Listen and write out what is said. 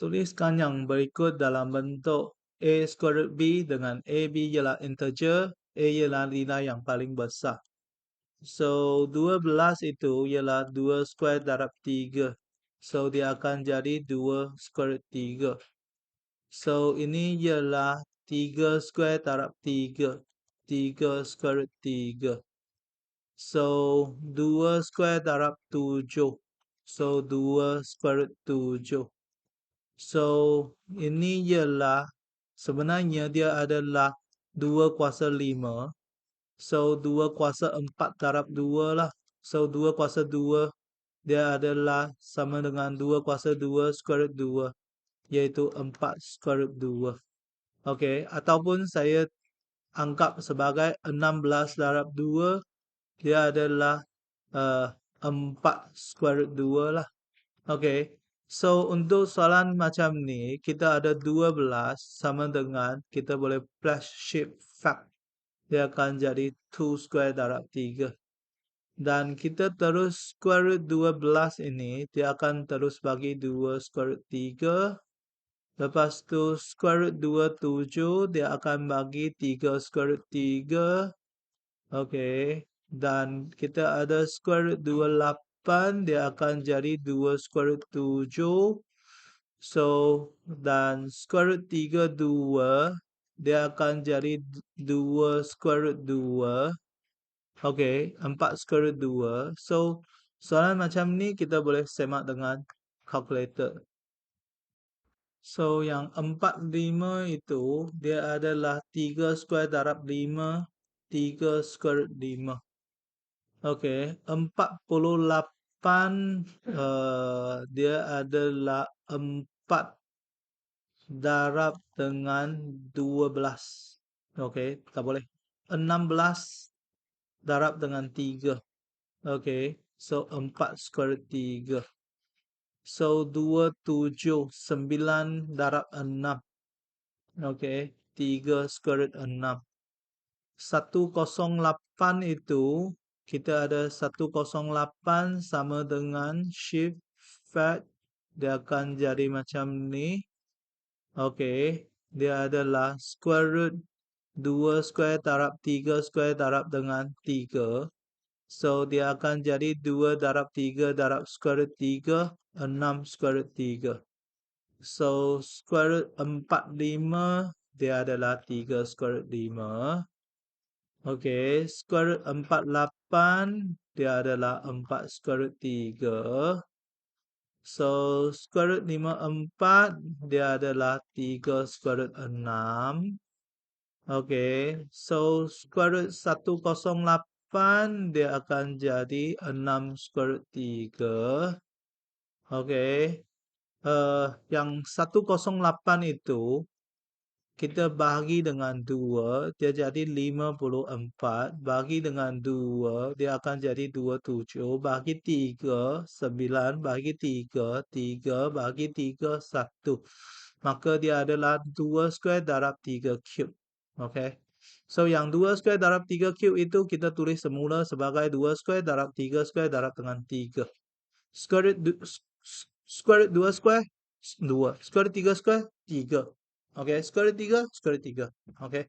Tuliskan yang berikut dalam bentuk A square B dengan AB ialah integer, A ialah nilai yang paling besar. So, 12 itu ialah 2 square darab 3. So, dia akan jadi 2 square root 3. So, ini ialah 3 square darab 3. 3 square root 3. So, 2 square darab 7. So, 2 square root 7. So, ini ialah sebenarnya dia adalah 2 kuasa 5. So, 2 kuasa 4 darab 2 lah. So, 2 kuasa 2 dia adalah sama dengan 2 kuasa 2 square root 2. Iaitu 4 square root 2. Okey, ataupun saya anggap sebagai 16 darab 2. Dia adalah uh, 4 square root 2 lah. Okey. So, untuk soalan macam ni, kita ada 12 sama dengan kita boleh plus shape fact. Dia akan jadi 2 square darab 3. Dan kita terus square root 12 ini, dia akan terus bagi 2 square root 3. Lepas tu square root 27, dia akan bagi 3 square root 3. Okey. Dan kita ada square root 28 dia akan jadi 2 square root 7. So, dan square root 3 2 dia akan jadi 2 square root 2. Okey, 4 square root 2. So, soalan macam ni kita boleh semak dengan calculator. So, yang 45 itu dia adalah 3 square darab 5. 3 square root 5. Okey, 48 uh, dia adalah 4 darab dengan 12. Okey, tak boleh. 16 darab dengan 3. Okey, so 4 square root 3. So 2, 7, 9 darab 6. Okey, 3 square root 6. 108 itu kita ada 108 sama dengan shift fact dia akan jadi macam ni. Okey, dia adalah square root 2 square darab 3 square darab dengan 3. So dia akan jadi 2 darab 3 darab square root 3, 6 square root 3. So square root 45 dia adalah 3 square root 5. Okey, square root 48 dia adalah 4 square root 3. So, square root 54 dia adalah 3 square root 6. Okey, so square root 108 dia akan jadi 6 square root 3. Okey. Uh, yang 108 itu kita bahagi dengan 2, dia jadi 54. Bahagi dengan 2, dia akan jadi 27. Bahagi 3, 9. Bahagi 3, 3. Bahagi 3, 1. Maka dia adalah 2 square darab 3 cube. Okay. So, yang 2 square darab 3 cube itu kita tulis semula sebagai 2 square darab 3 square darab dengan 3. Square root, square root 2 square, 2. Square root 3 square, 3. Okey, skor 3, skor 3. Okey.